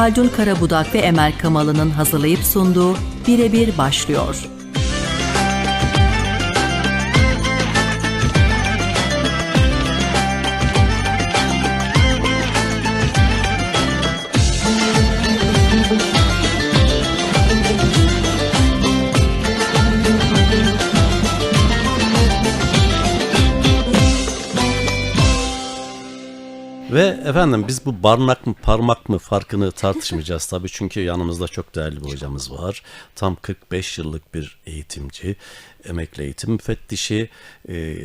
Haldun Karabudak ve Emel Kamalı'nın hazırlayıp sunduğu Birebir başlıyor. Ve efendim biz bu barnak mı parmak mı farkını tartışmayacağız tabii çünkü yanımızda çok değerli bir hocamız var. Tam 45 yıllık bir eğitimci, emekli eğitim müfettişi, e,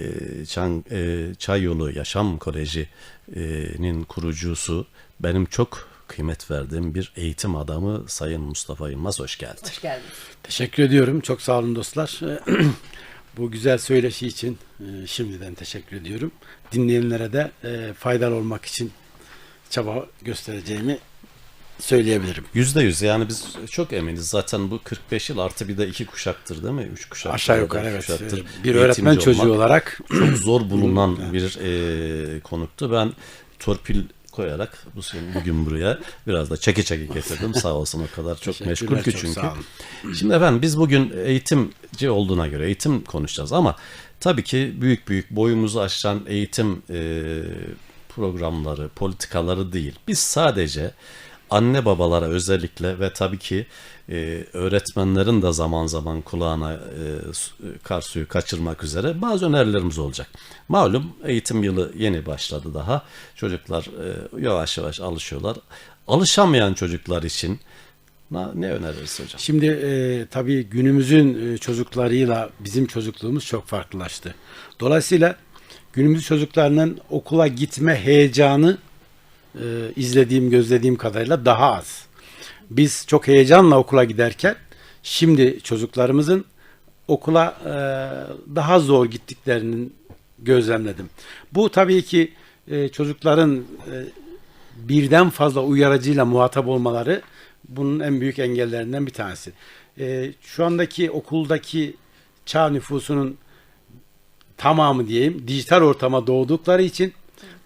Çan, e, Çayyolu Yaşam Koleji'nin kurucusu, benim çok kıymet verdiğim bir eğitim adamı Sayın Mustafa Yılmaz hoş geldi. Hoş geldiniz. Teşekkür ediyorum. Çok sağ olun dostlar. Bu güzel söyleşi için e, şimdiden teşekkür ediyorum. Dinleyenlere de e, faydalı olmak için çaba göstereceğimi söyleyebilirim. Yüzde yüz yani biz çok eminiz zaten bu 45 yıl artı bir de iki kuşaktır değil mi? Üç kuşaktır. Aşağı yukarı evet. kuşaktır. Bir öğretmen Eğitimci çocuğu olarak çok zor bulunan bir e, konuktu. Ben torpil koyarak bu bugün buraya biraz da çeke çeke getirdim. Sağ olsun o kadar çok meşgul ki çünkü. Şimdi efendim biz bugün eğitimci olduğuna göre eğitim konuşacağız ama tabii ki büyük büyük boyumuzu aşan eğitim e, programları, politikaları değil. Biz sadece anne babalara özellikle ve tabii ki e, öğretmenlerin de zaman zaman kulağına e, su- kar suyu kaçırmak üzere bazı önerilerimiz olacak. Malum eğitim yılı yeni başladı daha. Çocuklar e, yavaş yavaş alışıyorlar. Alışamayan çocuklar için ne öneririz hocam? Şimdi e, tabii günümüzün e, çocuklarıyla bizim çocukluğumuz çok farklılaştı. Dolayısıyla günümüz çocuklarının okula gitme heyecanı e, izlediğim, gözlediğim kadarıyla daha az. Biz çok heyecanla okula giderken şimdi çocuklarımızın okula e, daha zor gittiklerinin gözlemledim. Bu tabii ki e, çocukların e, birden fazla uyarıcıyla muhatap olmaları bunun en büyük engellerinden bir tanesi. Ee, şu andaki okuldaki çağ nüfusunun tamamı diyeyim dijital ortama doğdukları için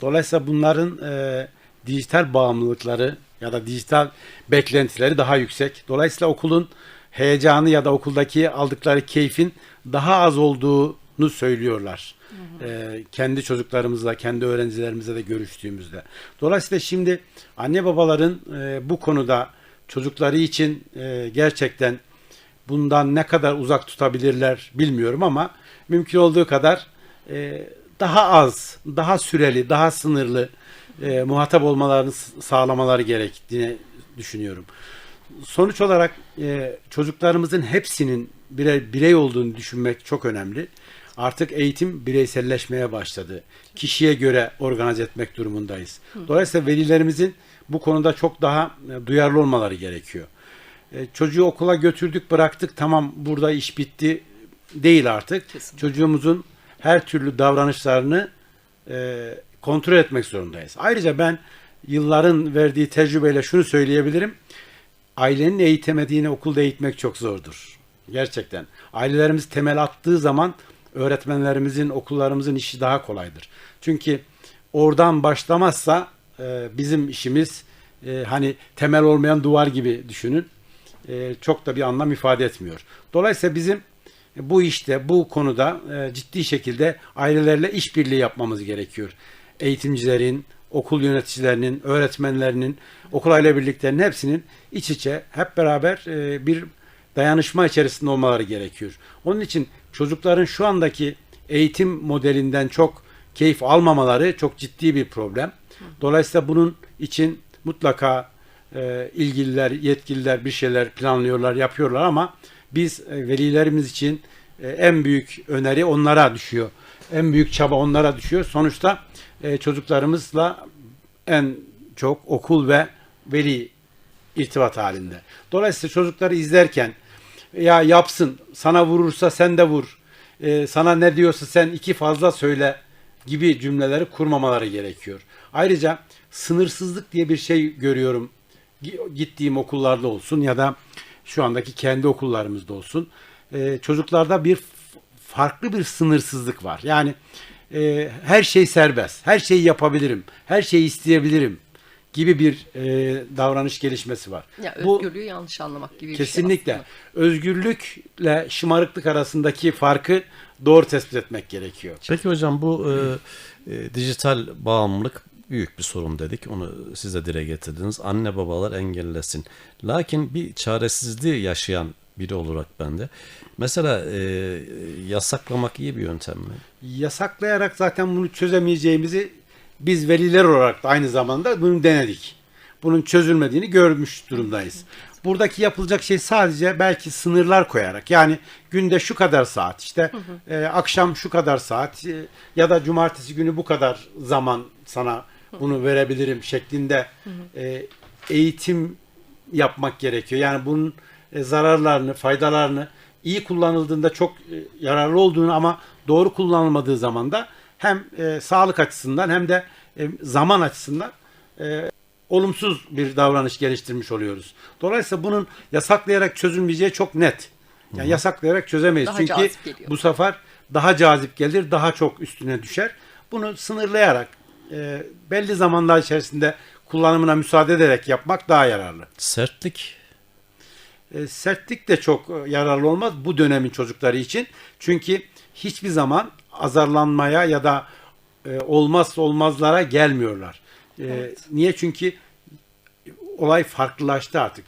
dolayısıyla bunların e, dijital bağımlılıkları ya da dijital beklentileri daha yüksek. Dolayısıyla okulun heyecanı ya da okuldaki aldıkları keyfin daha az olduğunu söylüyorlar. Ee, kendi çocuklarımızla, kendi öğrencilerimizle de görüştüğümüzde. Dolayısıyla şimdi anne babaların e, bu konuda çocukları için e, gerçekten bundan ne kadar uzak tutabilirler bilmiyorum ama mümkün olduğu kadar e, daha az, daha süreli, daha sınırlı e, muhatap olmalarını sağlamaları gerektiğini düşünüyorum. Sonuç olarak e, çocuklarımızın hepsinin birey, birey olduğunu düşünmek çok önemli. Artık eğitim bireyselleşmeye başladı. Kişiye göre organize etmek durumundayız. Dolayısıyla velilerimizin bu konuda çok daha e, duyarlı olmaları gerekiyor. E, çocuğu okula götürdük bıraktık tamam burada iş bitti değil artık. Çocuğumuzun her türlü davranışlarını e, kontrol etmek zorundayız. Ayrıca ben yılların verdiği tecrübeyle şunu söyleyebilirim. Ailenin eğitemediğini okulda eğitmek çok zordur. Gerçekten. Ailelerimiz temel attığı zaman öğretmenlerimizin, okullarımızın işi daha kolaydır. Çünkü oradan başlamazsa e, bizim işimiz e, hani temel olmayan duvar gibi düşünün. E, çok da bir anlam ifade etmiyor. Dolayısıyla bizim bu işte, bu konuda e, ciddi şekilde ailelerle işbirliği yapmamız gerekiyor. Eğitimcilerin, okul yöneticilerinin, öğretmenlerinin, okul aile birliklerinin hepsinin iç içe hep beraber e, bir dayanışma içerisinde olmaları gerekiyor. Onun için çocukların şu andaki eğitim modelinden çok keyif almamaları çok ciddi bir problem. Dolayısıyla bunun için mutlaka e, ilgililer, yetkililer bir şeyler planlıyorlar, yapıyorlar ama biz e, velilerimiz için en büyük öneri onlara düşüyor. En büyük çaba onlara düşüyor. Sonuçta e, çocuklarımızla en çok okul ve veli irtibat halinde. Dolayısıyla çocukları izlerken ya yapsın, sana vurursa sen de vur, e, sana ne diyorsa sen iki fazla söyle gibi cümleleri kurmamaları gerekiyor. Ayrıca sınırsızlık diye bir şey görüyorum. Gi- Gittiğim okullarda olsun ya da şu andaki kendi okullarımızda olsun. E, çocuklarda bir farklı bir sınırsızlık var. Yani e, her şey serbest, her şeyi yapabilirim, her şeyi isteyebilirim gibi bir e, davranış gelişmesi var. Ya Bu özgürlüğü yanlış anlamak gibi kesinlikle bir şey aslında. özgürlükle şımarıklık arasındaki farkı doğru tespit etmek gerekiyor. Peki hocam bu e, e, dijital bağımlılık büyük bir sorun dedik. Onu siz de dile getirdiniz. Anne babalar engellesin. Lakin bir çaresizliği yaşayan biri olarak ben de. Mesela e, yasaklamak iyi bir yöntem mi? Yasaklayarak zaten bunu çözemeyeceğimizi biz veliler olarak da aynı zamanda bunu denedik. Bunun çözülmediğini görmüş durumdayız. Buradaki yapılacak şey sadece belki sınırlar koyarak yani günde şu kadar saat işte e, akşam şu kadar saat e, ya da cumartesi günü bu kadar zaman sana bunu verebilirim şeklinde e, eğitim yapmak gerekiyor. Yani bunun zararlarını, faydalarını iyi kullanıldığında çok e, yararlı olduğunu ama doğru kullanılmadığı zaman da hem e, sağlık açısından hem de e, zaman açısından e, olumsuz bir davranış geliştirmiş oluyoruz. Dolayısıyla bunun yasaklayarak çözülmeyeceği çok net. Yani yasaklayarak çözemeyiz. Daha Çünkü bu sefer daha cazip gelir, daha çok üstüne düşer. Bunu sınırlayarak e, belli zamanlar içerisinde kullanımına müsaade ederek yapmak daha yararlı. Sertlik E, sertlik de çok e, yararlı olmaz bu dönemin çocukları için. Çünkü hiçbir zaman azarlanmaya ya da e, olmazsa olmazlara gelmiyorlar. E, Niye? Çünkü olay farklılaştı artık.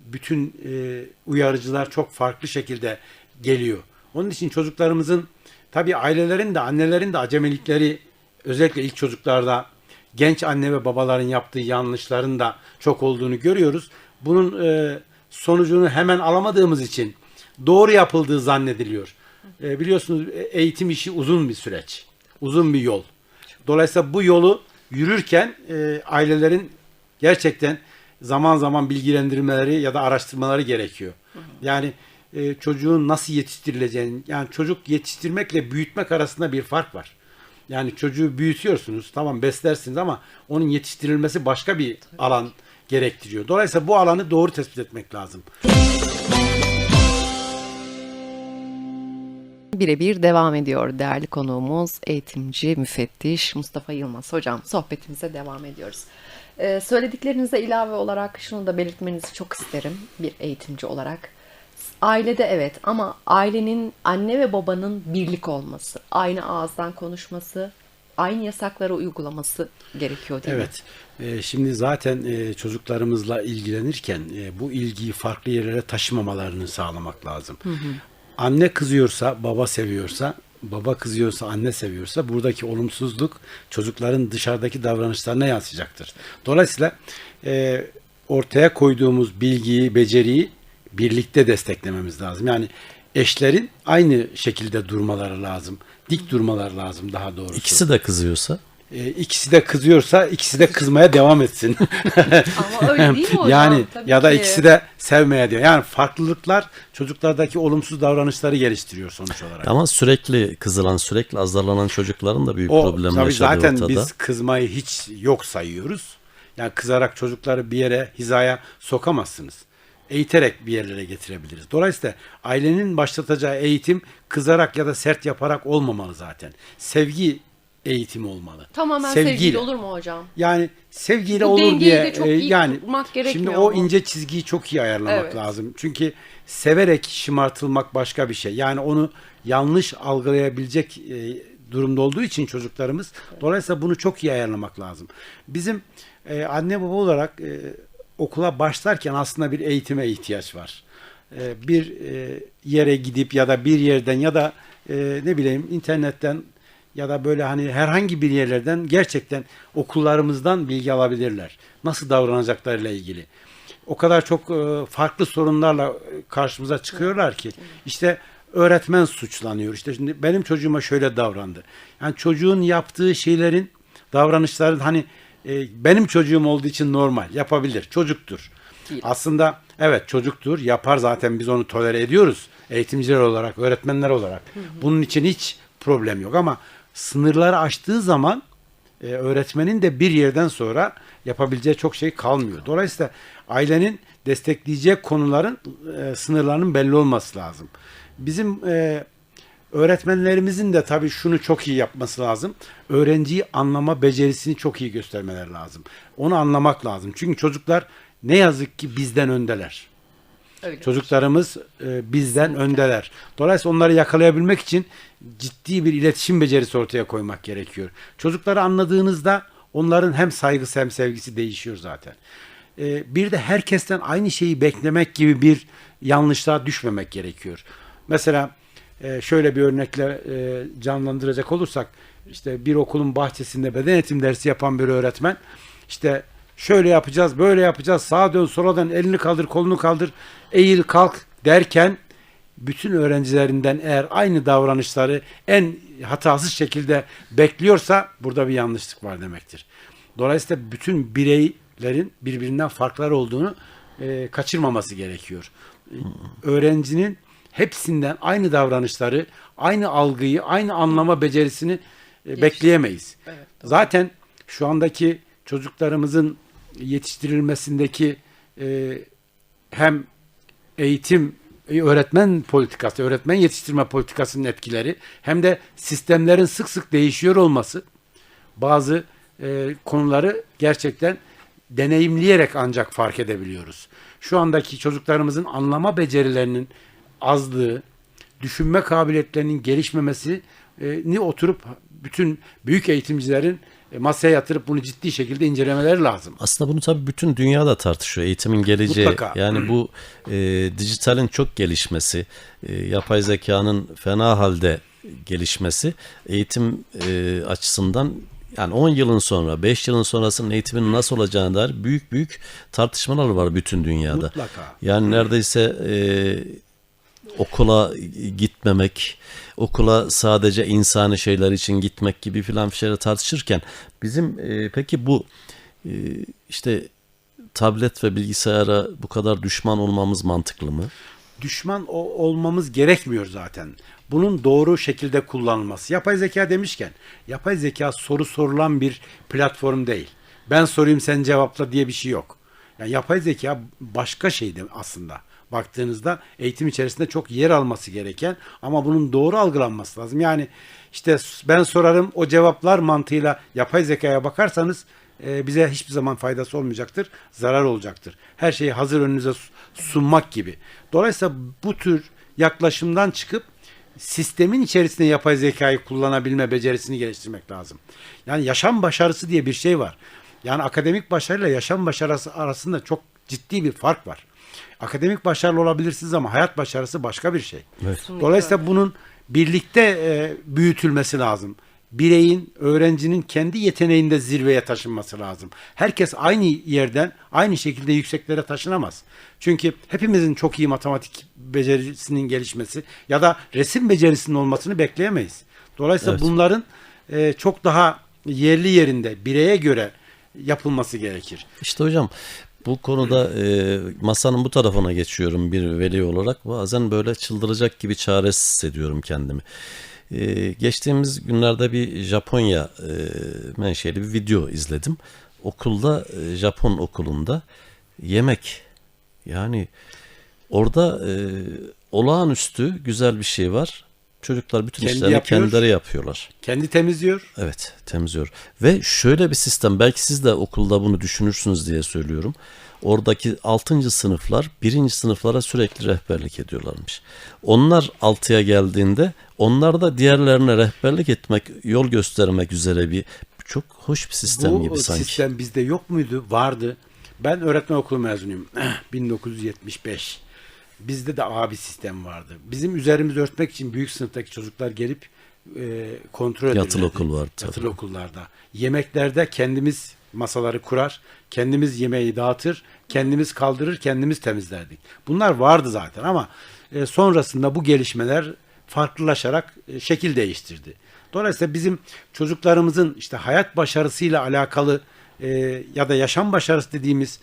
Bütün e, uyarıcılar çok farklı şekilde geliyor. Onun için çocuklarımızın tabii ailelerin de annelerin de acemelikleri özellikle ilk çocuklarda genç anne ve babaların yaptığı yanlışların da çok olduğunu görüyoruz. Bunun e, sonucunu hemen alamadığımız için doğru yapıldığı zannediliyor. E, biliyorsunuz eğitim işi uzun bir süreç. Uzun bir yol. Dolayısıyla bu yolu yürürken e, ailelerin gerçekten zaman zaman bilgilendirmeleri ya da araştırmaları gerekiyor. Yani e, çocuğun nasıl yetiştirileceğini, yani çocuk yetiştirmekle büyütmek arasında bir fark var. Yani çocuğu büyütüyorsunuz, tamam beslersiniz ama onun yetiştirilmesi başka bir alan gerektiriyor. Dolayısıyla bu alanı doğru tespit etmek lazım. Birebir devam ediyor değerli konuğumuz eğitimci müfettiş Mustafa Yılmaz hocam sohbetimize devam ediyoruz. Ee, söylediklerinize ilave olarak şunu da belirtmenizi çok isterim bir eğitimci olarak. Ailede evet ama ailenin anne ve babanın birlik olması, aynı ağızdan konuşması, aynı yasakları uygulaması gerekiyor değil mi? Evet. E, şimdi zaten e, çocuklarımızla ilgilenirken e, bu ilgiyi farklı yerlere taşımamalarını sağlamak lazım. Anne kızıyorsa, baba seviyorsa, baba kızıyorsa, anne seviyorsa buradaki olumsuzluk çocukların dışarıdaki davranışlarına yansıyacaktır. Dolayısıyla e, ortaya koyduğumuz bilgiyi, beceriyi birlikte desteklememiz lazım. Yani eşlerin aynı şekilde durmaları lazım. Dik durmaları lazım daha doğrusu. ikisi de kızıyorsa E, ikisi de kızıyorsa ikisi de kızmaya devam etsin. Ama öyle değil mi hocam? yani Tabii ya da ki. ikisi de sevmeye diyor. Yani farklılıklar çocuklardaki olumsuz davranışları geliştiriyor sonuç olarak. ama sürekli kızılan sürekli azarlanan çocukların da büyük O problem tabii yaşadığı zaten ortada. biz kızmayı hiç yok sayıyoruz. Yani kızarak çocukları bir yere hizaya sokamazsınız. Eğiterek bir yerlere getirebiliriz. Dolayısıyla ailenin başlatacağı eğitim kızarak ya da sert yaparak olmamalı zaten. Sevgi eğitimi olmalı. Tamamen Sevgiyle. sevgiyle olur mu hocam? Yani sevgiyle Bu olur diye de çok e, iyi yani şimdi o mu? ince çizgiyi çok iyi ayarlamak Evet. lazım. Çünkü severek şımartılmak başka bir şey. Yani onu yanlış algılayabilecek e, durumda olduğu için çocuklarımız dolayısıyla bunu çok iyi ayarlamak lazım. Bizim e, anne baba olarak e, okula başlarken aslında bir eğitime ihtiyaç var. E, bir e, yere gidip ya da bir yerden ya da e, ne bileyim internetten ya da böyle hani herhangi bir yerlerden gerçekten okullarımızdan bilgi alabilirler. Nasıl davranacaklarıyla ilgili. O kadar çok e, farklı sorunlarla karşımıza çıkıyorlar ki işte öğretmen suçlanıyor. İşte şimdi benim çocuğuma şöyle davrandı. Yani çocuğun yaptığı şeylerin davranışların hani e, benim çocuğum olduğu için normal yapabilir. Çocuktur. Değil. Aslında evet çocuktur. Yapar zaten biz onu tolere ediyoruz. Eğitimciler olarak, öğretmenler olarak. Bunun için hiç problem yok ama sınırları aştığı zaman e, öğretmenin de bir yerden sonra yapabileceği çok şey kalmıyor. Dolayısıyla ailenin destekleyecek konuların e, sınırlarının belli olması lazım. Bizim e, Öğretmenlerimizin de tabii şunu çok iyi yapması lazım. Öğrenciyi anlama becerisini çok iyi göstermeler lazım. Onu anlamak lazım. Çünkü çocuklar ne yazık ki bizden öndeler. Öyle. Çocuklarımız e, bizden öndeler. Dolayısıyla onları yakalayabilmek için ciddi bir iletişim becerisi ortaya koymak gerekiyor. Çocukları anladığınızda onların hem saygısı hem sevgisi değişiyor zaten. E, bir de herkesten aynı şeyi beklemek gibi bir yanlışlığa düşmemek gerekiyor. Mesela e, şöyle bir örnekle e, canlandıracak olursak işte bir okulun bahçesinde beden eğitim dersi yapan bir öğretmen işte şöyle yapacağız, böyle yapacağız, sağa dön, sola dön, elini kaldır, kolunu kaldır, eğil, kalk derken bütün öğrencilerinden eğer aynı davranışları en hatasız şekilde bekliyorsa burada bir yanlışlık var demektir. Dolayısıyla bütün bireylerin birbirinden farklar olduğunu e, kaçırmaması gerekiyor. Öğrencinin hepsinden aynı davranışları, aynı algıyı, aynı anlama becerisini e, bekleyemeyiz. Evet, doğru. Zaten şu andaki çocuklarımızın yetiştirilmesindeki e, hem eğitim e, öğretmen politikası, öğretmen yetiştirme politikasının etkileri hem de sistemlerin sık sık değişiyor olması bazı e, konuları gerçekten deneyimleyerek ancak fark edebiliyoruz. Şu andaki çocuklarımızın anlama becerilerinin azlığı, düşünme kabiliyetlerinin gelişmemesi e, ni oturup bütün büyük eğitimcilerin e, masaya yatırıp bunu ciddi şekilde incelemeleri lazım. Aslında bunu tabii bütün dünyada tartışıyor. Eğitimin geleceği. Mutlaka. Yani bu e, dijitalin çok gelişmesi, e, yapay zekanın fena halde gelişmesi eğitim e, açısından yani 10 yılın sonra, 5 yılın sonrasının eğitimin nasıl olacağına dair büyük büyük tartışmalar var bütün dünyada. Mutlaka. Yani neredeyse e, okula gitmemek, okula sadece insani şeyler için gitmek gibi filan şeyler tartışırken bizim e, peki bu e, işte tablet ve bilgisayara bu kadar düşman olmamız mantıklı mı? düşman o- olmamız gerekmiyor zaten. Bunun doğru şekilde kullanılması. Yapay zeka demişken, yapay zeka soru sorulan bir platform değil. Ben sorayım sen cevapla diye bir şey yok. Yani yapay zeka başka şeydi aslında. Baktığınızda eğitim içerisinde çok yer alması gereken ama bunun doğru algılanması lazım. Yani işte ben sorarım o cevaplar mantığıyla yapay zekaya bakarsanız e, bize hiçbir zaman faydası olmayacaktır, zarar olacaktır. Her şeyi hazır önünüze su- sunmak gibi. Dolayısıyla bu tür yaklaşımdan çıkıp sistemin içerisinde yapay zekayı kullanabilme becerisini geliştirmek lazım. Yani yaşam başarısı diye bir şey var. Yani akademik başarıyla yaşam başarısı arasında çok ciddi bir fark var. Akademik başarılı olabilirsiniz ama hayat başarısı başka bir şey. Evet. Dolayısıyla bunun birlikte e, büyütülmesi lazım. Bireyin, öğrencinin kendi yeteneğinde zirveye taşınması lazım. Herkes aynı yerden, aynı şekilde yükseklere taşınamaz. Çünkü hepimizin çok iyi matematik becerisinin gelişmesi ya da resim becerisinin olmasını bekleyemeyiz. Dolayısıyla Evet. bunların e, çok daha yerli yerinde, bireye göre yapılması gerekir. İşte hocam bu konuda e, masanın bu tarafına geçiyorum bir veli olarak. Bazen böyle çıldıracak gibi çaresiz hissediyorum kendimi. E, geçtiğimiz günlerde bir Japonya e, menşeli bir video izledim. Okulda, e, Japon okulunda yemek. Yani orada e, olağanüstü güzel bir şey var. Çocuklar bütün Kendi işlerini yapıyor. kendileri yapıyorlar. Kendi temizliyor. Evet temizliyor. Ve şöyle bir sistem belki siz de okulda bunu düşünürsünüz diye söylüyorum. Oradaki 6. sınıflar 1. sınıflara sürekli rehberlik ediyorlarmış. Onlar 6'ya geldiğinde onlar da diğerlerine rehberlik etmek, yol göstermek üzere bir çok hoş bir sistem Bu gibi sanki. sistem bizde yok muydu? Vardı. Ben öğretmen okulu mezunuyum. 1975. Bizde de abi sistem vardı. Bizim üzerimizi örtmek için büyük sınıftaki çocuklar gelip e, kontrol ederlerdi. Yatılı okul vardı tabii. Yatılı okullarda. Yemeklerde kendimiz masaları kurar, kendimiz yemeği dağıtır, kendimiz kaldırır, kendimiz temizlerdik. Bunlar vardı zaten ama e, sonrasında bu gelişmeler farklılaşarak e, şekil değiştirdi. Dolayısıyla bizim çocuklarımızın işte hayat başarısıyla alakalı e, ya da yaşam başarısı dediğimiz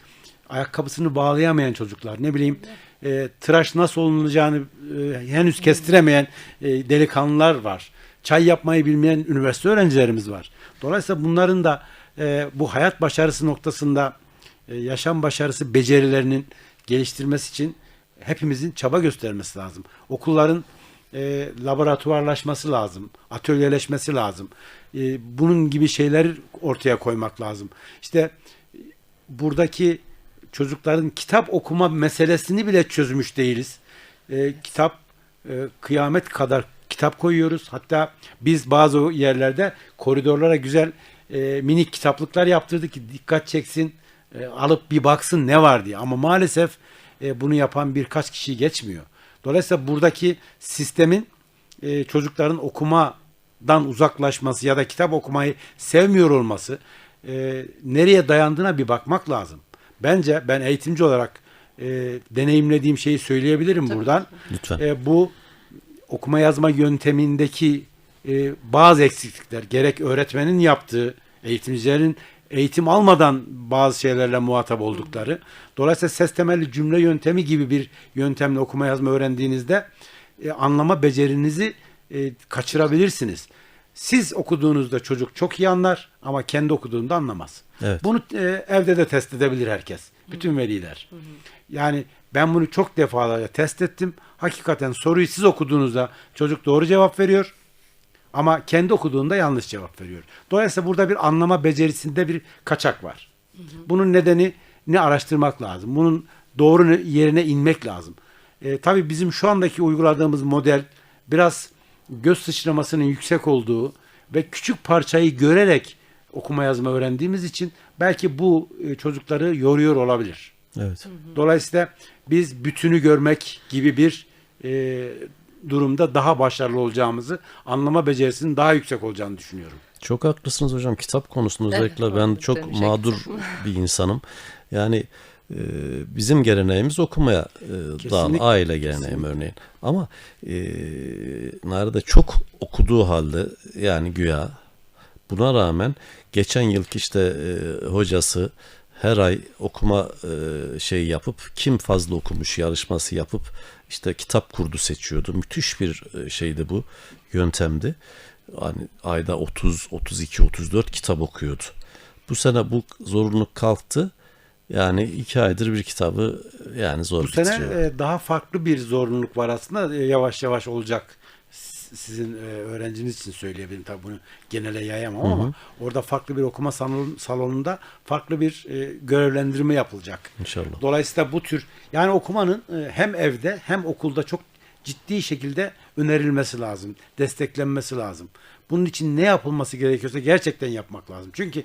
ayakkabısını bağlayamayan çocuklar ne bileyim e, tıraş nasıl olunacağını e, henüz kestiremeyen e, delikanlılar var. Çay yapmayı bilmeyen üniversite öğrencilerimiz var. Dolayısıyla bunların da e, bu hayat başarısı noktasında e, yaşam başarısı becerilerinin geliştirmesi için hepimizin çaba göstermesi lazım. Okulların e, laboratuvarlaşması lazım, atölyeleşmesi lazım. E, bunun gibi şeyleri ortaya koymak lazım. İşte buradaki çocukların kitap okuma meselesini bile çözmüş değiliz. E, kitap e, kıyamet kadar kitap koyuyoruz. Hatta biz bazı yerlerde koridorlara güzel e, minik kitaplıklar yaptırdık ki dikkat çeksin, e, alıp bir baksın ne var diye. Ama maalesef e, bunu yapan birkaç kişi geçmiyor. Dolayısıyla buradaki sistemin e, çocukların okumadan uzaklaşması ya da kitap okumayı sevmiyor olması e, nereye dayandığına bir bakmak lazım. Bence ben eğitimci olarak e, deneyimlediğim şeyi söyleyebilirim buradan. Lütfen. E, bu okuma yazma yöntemindeki e, bazı eksiklikler gerek öğretmenin yaptığı, eğitimcilerin eğitim almadan bazı şeylerle muhatap oldukları. Dolayısıyla ses temelli cümle yöntemi gibi bir yöntemle okuma yazma öğrendiğinizde e, anlama becerinizi e, kaçırabilirsiniz. Siz okuduğunuzda çocuk çok iyi anlar ama kendi okuduğunda anlamaz. Evet. Bunu e, evde de test edebilir herkes. Bütün veliler. Yani ben bunu çok defalarca test ettim. Hakikaten soruyu siz okuduğunuzda çocuk doğru cevap veriyor. Ama kendi okuduğunda yanlış cevap veriyor. Dolayısıyla burada bir anlama becerisinde bir kaçak var. Bunun nedeni ne araştırmak lazım. Bunun doğru yerine inmek lazım. E, tabii bizim şu andaki uyguladığımız model biraz göz sıçramasının yüksek olduğu ve küçük parçayı görerek okuma yazma öğrendiğimiz için belki bu e, çocukları yoruyor olabilir. Evet. Dolayısıyla biz bütünü görmek gibi bir e, durumda daha başarılı olacağımızı, anlama becerisinin daha yüksek olacağını düşünüyorum. Çok haklısınız hocam. Kitap konusunda Evet, özellikle ben çok dönecektim. mağdur bir insanım. Yani e, bizim geleneğimiz okumaya e, Kesinlikle, aile geleneğim örneğin. Ama e, nerede çok okuduğu halde yani güya buna rağmen geçen yılki işte e, hocası her ay okuma e, şey yapıp kim fazla okumuş yarışması yapıp işte kitap kurdu seçiyordu. Müthiş bir e, şeydi bu yöntemdi. Hani ayda 30, 32, 34 kitap okuyordu. Bu sene bu zorunluluk kalktı. Yani iki aydır bir kitabı yani zor Bu sene e, daha farklı bir zorunluluk var aslında. E, yavaş yavaş olacak. Sizin e, öğrenciniz için söyleyebilirim tabii bunu genele yayamam ama orada farklı bir okuma salon- salonunda farklı bir e, görevlendirme yapılacak. İnşallah. Dolayısıyla bu tür yani okumanın e, hem evde hem okulda çok ciddi şekilde önerilmesi lazım, desteklenmesi lazım. Bunun için ne yapılması gerekiyorsa gerçekten yapmak lazım. Çünkü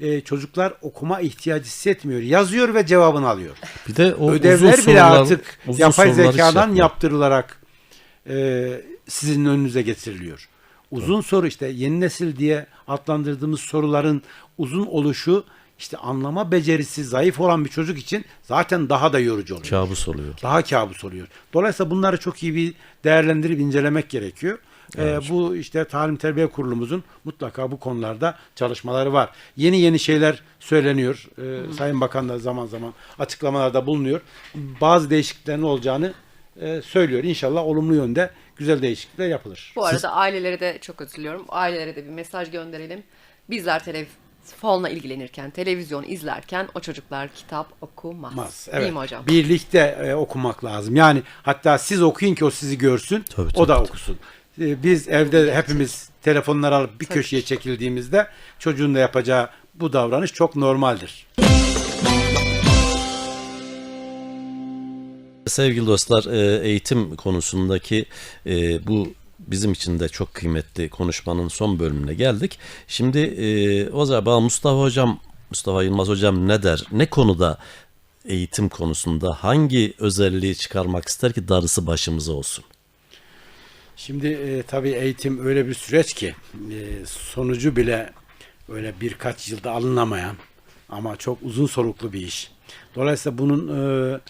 e, çocuklar okuma ihtiyacı hissetmiyor. Yazıyor ve cevabını alıyor. Bir de o Ödevler uzun bile sorular, artık uzun yapay zekadan yaptırılarak e, sizin önünüze getiriliyor. Uzun soru işte yeni nesil diye adlandırdığımız soruların uzun oluşu işte anlama becerisi zayıf olan bir çocuk için zaten daha da yorucu oluyor. Kabus oluyor. Daha kabus oluyor. Dolayısıyla bunları çok iyi bir değerlendirip incelemek gerekiyor. Ee, bu işte talim terbiye kurulumuzun mutlaka bu konularda çalışmaları var. Yeni yeni şeyler söyleniyor. Ee, Sayın Bakan da zaman zaman açıklamalarda bulunuyor. Bazı değişikliklerin olacağını e, söylüyor. İnşallah olumlu yönde güzel değişiklikler yapılır. Bu arada ailelere de çok özür. Ailelere de bir mesaj gönderelim. Bizler telefonla ilgilenirken, televizyon izlerken o çocuklar kitap okumaz. Değil Evet. mi hocam? Birlikte e, okumak lazım. Yani hatta siz okuyun ki o sizi görsün, Tabii, o tabii, da tabii. okusun. E, biz evde hepimiz telefonları alıp bir Tabii. köşeye çekildiğimizde çocuğun da yapacağı bu davranış çok normaldir. Sevgili dostlar e, eğitim konusundaki e, bu bizim için de çok kıymetli konuşmanın son bölümüne geldik. Şimdi e, o zaman Mustafa Hocam, Mustafa Yılmaz Hocam ne der? Ne konuda eğitim konusunda hangi özelliği çıkarmak ister ki darısı başımıza olsun? Şimdi e, tabii eğitim öyle bir süreç ki e, sonucu bile öyle birkaç yılda alınamayan ama çok uzun soluklu bir iş. Dolayısıyla bunun e,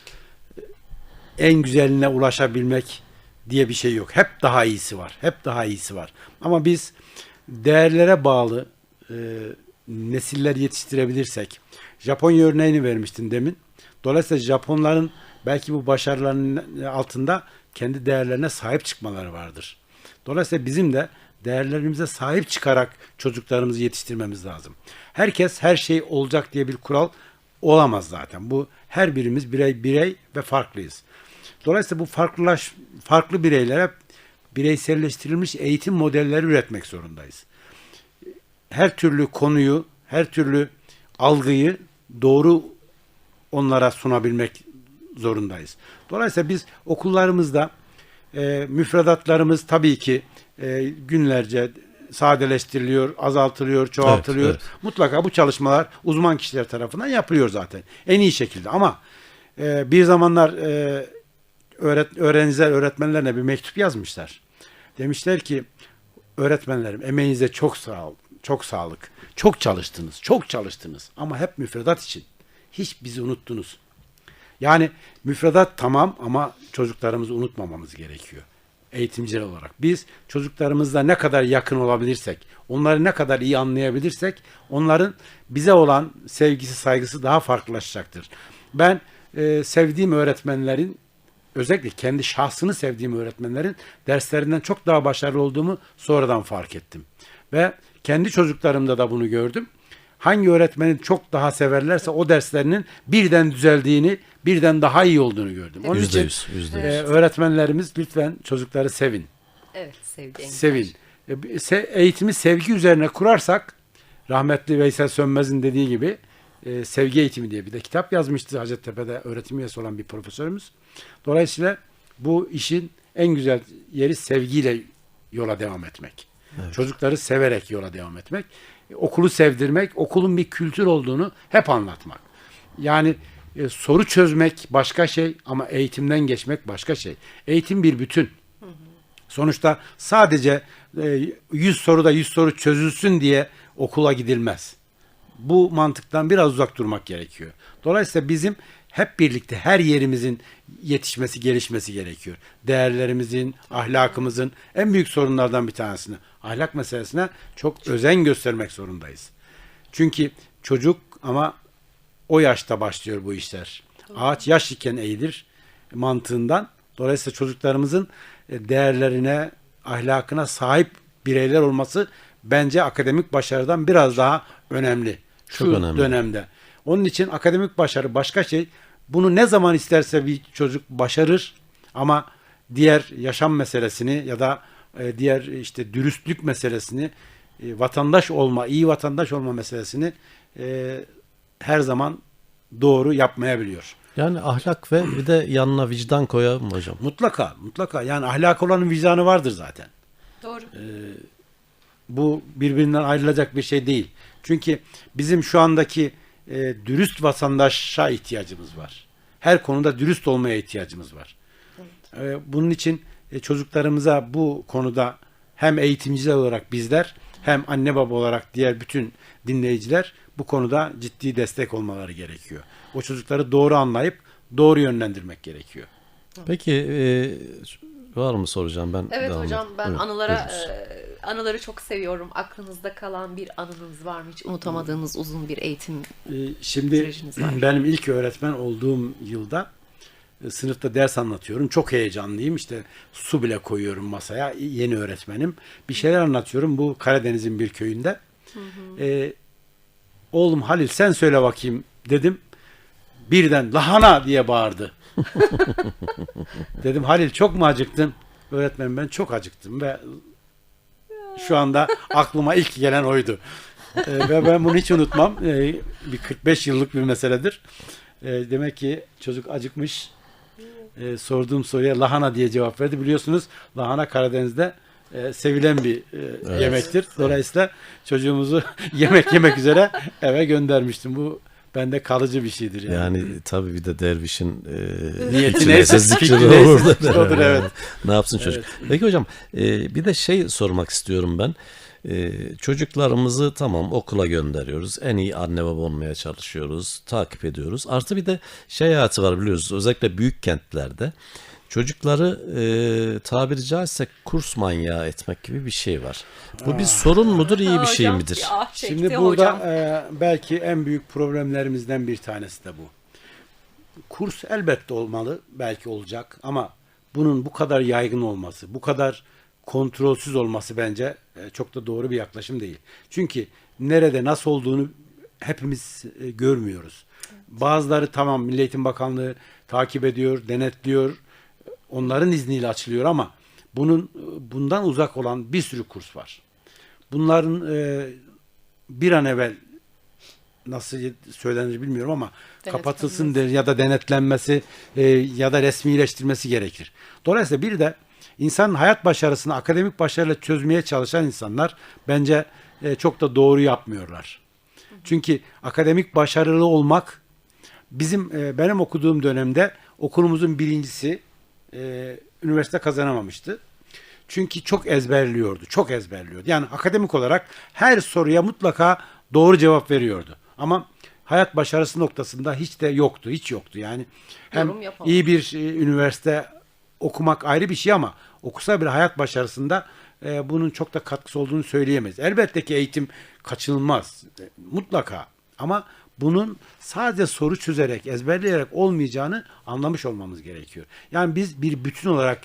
en güzeline ulaşabilmek diye bir şey yok. Hep daha iyisi var. Hep daha iyisi var. Ama biz değerlere bağlı e, nesiller yetiştirebilirsek Japonya örneğini vermiştin demin. Dolayısıyla Japonların belki bu başarılarının altında kendi değerlerine sahip çıkmaları vardır. Dolayısıyla bizim de değerlerimize sahip çıkarak çocuklarımızı yetiştirmemiz lazım. Herkes her şey olacak diye bir kural olamaz zaten. Bu her birimiz birey birey ve farklıyız. Dolayısıyla bu farklılaş farklı bireylere bireyselleştirilmiş eğitim modelleri üretmek zorundayız. Her türlü konuyu, her türlü algıyı doğru onlara sunabilmek zorundayız. Dolayısıyla biz okullarımızda e, müfredatlarımız tabii ki e, günlerce sadeleştiriliyor, azaltılıyor, çoğaltılıyor. Evet, evet. Mutlaka bu çalışmalar uzman kişiler tarafından yapılıyor zaten. En iyi şekilde ama e, bir zamanlar e, öğret, öğrenciler öğretmenlerine bir mektup yazmışlar. Demişler ki öğretmenlerim emeğinize çok sağ ol, çok sağlık. Çok çalıştınız, çok çalıştınız ama hep müfredat için. Hiç bizi unuttunuz. Yani müfredat tamam ama çocuklarımızı unutmamamız gerekiyor. Eğitimciler olarak. Biz çocuklarımızla ne kadar yakın olabilirsek, onları ne kadar iyi anlayabilirsek onların bize olan sevgisi, saygısı daha farklılaşacaktır. Ben e, sevdiğim öğretmenlerin özellikle kendi şahsını sevdiğim öğretmenlerin derslerinden çok daha başarılı olduğumu sonradan fark ettim. Ve kendi çocuklarımda da bunu gördüm. Hangi öğretmeni çok daha severlerse o derslerinin birden düzeldiğini, birden daha iyi olduğunu gördüm. Onun Yüzde için yüz, yüzde e, yüz. öğretmenlerimiz lütfen çocukları sevin. Evet sevgi Sevin. E, se- Eğitimi sevgi üzerine kurarsak rahmetli Veysel Sönmez'in dediği gibi e, sevgi eğitimi diye bir de kitap yazmıştı Hacettepe'de öğretim üyesi olan bir profesörümüz. Dolayısıyla bu işin en güzel yeri sevgiyle yola devam etmek. Çocukları severek yola devam etmek. Okulu sevdirmek, okulun bir kültür olduğunu hep anlatmak. Yani e, soru çözmek başka şey ama eğitimden geçmek başka şey. Eğitim bir bütün. Sonuçta sadece e, 100 soruda 100 soru çözülsün diye okula gidilmez. Bu mantıktan biraz uzak durmak gerekiyor. Dolayısıyla bizim hep birlikte her yerimizin yetişmesi, gelişmesi gerekiyor. Değerlerimizin, ahlakımızın en büyük sorunlardan bir tanesini. Ahlak meselesine çok özen göstermek zorundayız. Çünkü çocuk ama o yaşta başlıyor bu işler. Ağaç yaş iken eğilir mantığından. Dolayısıyla çocuklarımızın e, değerlerine, ahlakına sahip bireyler olması bence akademik başarıdan biraz daha önemli. Şu Çok önemli. dönemde. Onun için akademik başarı başka şey. Bunu ne zaman isterse bir çocuk başarır ama diğer yaşam meselesini ya da e, diğer işte dürüstlük meselesini, e, vatandaş olma, iyi vatandaş olma meselesini e, her zaman doğru yapmayabiliyor. Yani ahlak ve bir de yanına vicdan koyalım mı hocam? Mutlaka, mutlaka. Yani ahlak olanın vicdanı vardır zaten. Doğru. Bu birbirinden ayrılacak bir şey değil. Çünkü bizim şu andaki e, dürüst vatandaşa ihtiyacımız var. Her konuda dürüst olmaya ihtiyacımız var. E, bunun için e, çocuklarımıza bu konuda hem eğitimciler olarak bizler hem anne baba olarak diğer bütün dinleyiciler bu konuda ciddi destek olmaları gerekiyor. O çocukları doğru anlayıp doğru yönlendirmek gerekiyor. Peki e, var mı soracağım ben? Evet devam hocam edeyim. ben Buyurun, anılara buyurunuz. e, anıları çok seviyorum. Aklınızda kalan bir anınız var mı? Hiç unutamadığınız uzun bir eğitim. Ee, Şimdi süreciniz var. benim ilk öğretmen olduğum yılda e, sınıfta ders anlatıyorum. Çok heyecanlıyım. İşte su bile koyuyorum masaya. Yeni öğretmenim. Bir şeyler anlatıyorum. Bu Karadeniz'in bir köyünde. Ee, oğlum Halil sen söyle bakayım dedim. Birden lahana diye bağırdı. dedim Halil çok mu acıktın? Öğretmenim ben çok acıktım ve şu anda aklıma ilk gelen oydu. Ee, ve ben bunu hiç unutmam. Ee, bir 45 yıllık bir meseledir. Ee, demek ki çocuk acıkmış. Ee, sorduğum soruya lahana diye cevap verdi. Biliyorsunuz lahana Karadeniz'de e, sevilen bir e, yemektir. Dolayısıyla çocuğumuzu yemek yemek üzere eve göndermiştim. Bu bende kalıcı bir şeydir yani. Yani tabii bir de dervişin e, Niyeti neyse, zikri olur. odur, evet. ne yapsın çocuk? Peki hocam e, bir de şey sormak istiyorum ben. E, çocuklarımızı tamam okula gönderiyoruz. En iyi anne baba olmaya çalışıyoruz. Takip ediyoruz. Artı bir de şey hayatı var biliyoruz. Özellikle büyük kentlerde. Çocukları e, tabiri caizse kurs manyağı etmek gibi bir şey var. Bu bir sorun mudur, iyi bir şey midir? ah çekti Şimdi burada hocam. e, belki en büyük problemlerimizden bir tanesi de bu. Kurs elbette olmalı, belki olacak ama bunun bu kadar yaygın olması, bu kadar kontrolsüz olması bence e, çok da doğru bir yaklaşım değil. Çünkü nerede nasıl olduğunu hepimiz e, görmüyoruz. Bazıları tamam Milli Eğitim Bakanlığı takip ediyor, denetliyor. Onların izniyle açılıyor ama bunun bundan uzak olan bir sürü kurs var. Bunların e, bir an evvel nasıl söylenir bilmiyorum ama kapatılsın der ya da denetlenmesi e, ya da resmileştirmesi gerekir. Dolayısıyla bir de insanın hayat başarısını akademik başarıyla çözmeye çalışan insanlar bence e, çok da doğru yapmıyorlar. Çünkü akademik başarılı olmak bizim e, benim okuduğum dönemde okulumuzun birincisi e, üniversite kazanamamıştı. Çünkü çok ezberliyordu. Çok ezberliyordu. Yani akademik olarak her soruya mutlaka doğru cevap veriyordu. Ama hayat başarısı noktasında hiç de yoktu. Hiç yoktu. Yani hem iyi bir e, üniversite okumak ayrı bir şey ama okusa bile hayat başarısında e, bunun çok da katkısı olduğunu söyleyemeyiz. Elbette ki eğitim kaçınılmaz. E, mutlaka. Ama bunun sadece soru çözerek, ezberleyerek olmayacağını anlamış olmamız gerekiyor. Yani biz bir bütün olarak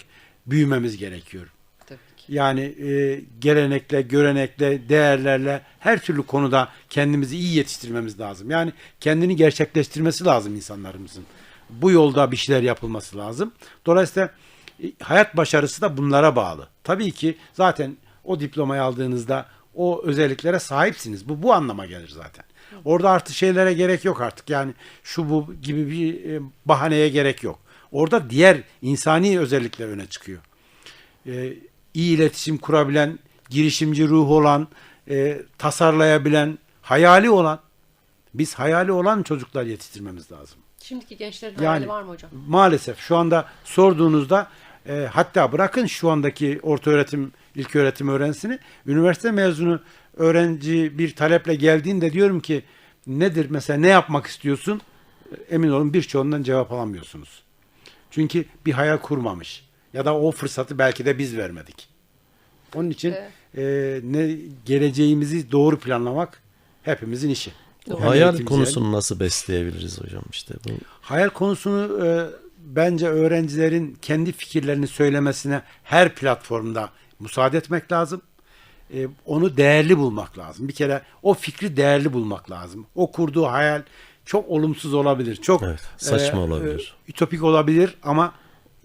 büyümemiz gerekiyor. Tabii ki. Yani e, gelenekle, görenekle, değerlerle her türlü konuda kendimizi iyi yetiştirmemiz lazım. Yani kendini gerçekleştirmesi lazım insanlarımızın. Bu yolda bir şeyler yapılması lazım. Dolayısıyla e, hayat başarısı da bunlara bağlı. Tabii ki zaten o diplomayı aldığınızda o özelliklere sahipsiniz. Bu bu anlama gelir zaten. Orada artık şeylere gerek yok artık. Yani şu bu gibi bir e, bahaneye gerek yok. Orada diğer insani özellikler öne çıkıyor e, iyi iletişim kurabilen, girişimci ruhu olan, e, tasarlayabilen, hayali olan, biz hayali olan çocuklar yetiştirmemiz lazım. Şimdiki gençlerin Yani hayali var mı hocam? maalesef şu anda sorduğunuzda e, hatta bırakın şu andaki orta öğretim, ilk öğretim öğrencisini, üniversite mezunu öğrenci bir taleple geldiğinde diyorum ki nedir mesela ne yapmak istiyorsun? Emin olun birçoğundan cevap alamıyorsunuz. Çünkü bir hayal kurmamış. Ya da o fırsatı belki de biz vermedik. Onun için e, ne geleceğimizi doğru planlamak hepimizin işi. Hem Hayal konusunu nasıl besleyebiliriz hocam işte bu. Hayal konusunu e, bence öğrencilerin kendi fikirlerini söylemesine her platformda müsaade etmek lazım. E, onu değerli bulmak lazım. Bir kere o fikri değerli bulmak lazım. O kurduğu hayal çok olumsuz olabilir. Çok Evet, saçma olabilir. e, ütopik olabilir ama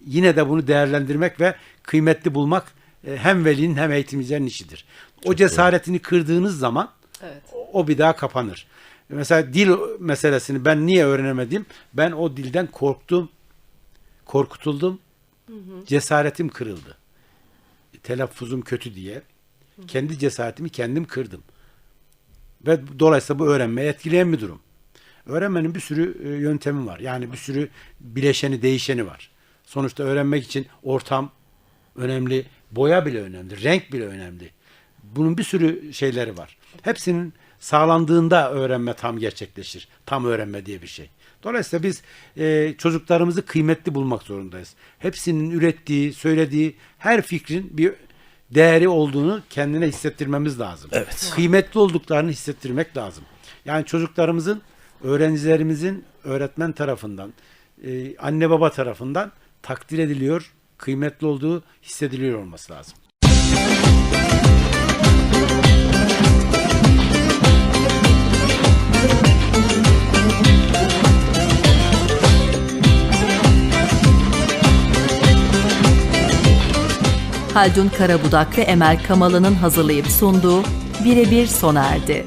yine de bunu değerlendirmek ve kıymetli bulmak e, hem velinin hem eğitimcilerin işidir. o cesaretini kırdığınız zaman Evet. o bir daha kapanır. Mesela dil meselesini ben niye öğrenemedim? Ben o dilden korktum, korkutuldum, cesaretim kırıldı. Telaffuzum kötü diye kendi cesaretimi kendim kırdım. Ve dolayısıyla bu öğrenmeyi etkileyen bir durum. Öğrenmenin bir sürü e, yöntemi var. Yani bir sürü bileşeni, değişeni var. Sonuçta öğrenmek için ortam önemli, boya bile önemli, renk bile önemli. Bunun bir sürü şeyleri var. Hepsinin sağlandığında öğrenme tam gerçekleşir. Tam öğrenme diye bir şey. Dolayısıyla biz e, çocuklarımızı kıymetli bulmak zorundayız. Hepsinin ürettiği, söylediği her fikrin bir değeri olduğunu kendine hissettirmemiz lazım. Evet. Kıymetli olduklarını hissettirmek lazım. Yani çocuklarımızın, öğrencilerimizin öğretmen tarafından, e, anne baba tarafından takdir ediliyor, kıymetli olduğu hissediliyor olması lazım. Haldun Karabudak ve Emel Kamalı'nın hazırlayıp sunduğu Birebir sona erdi.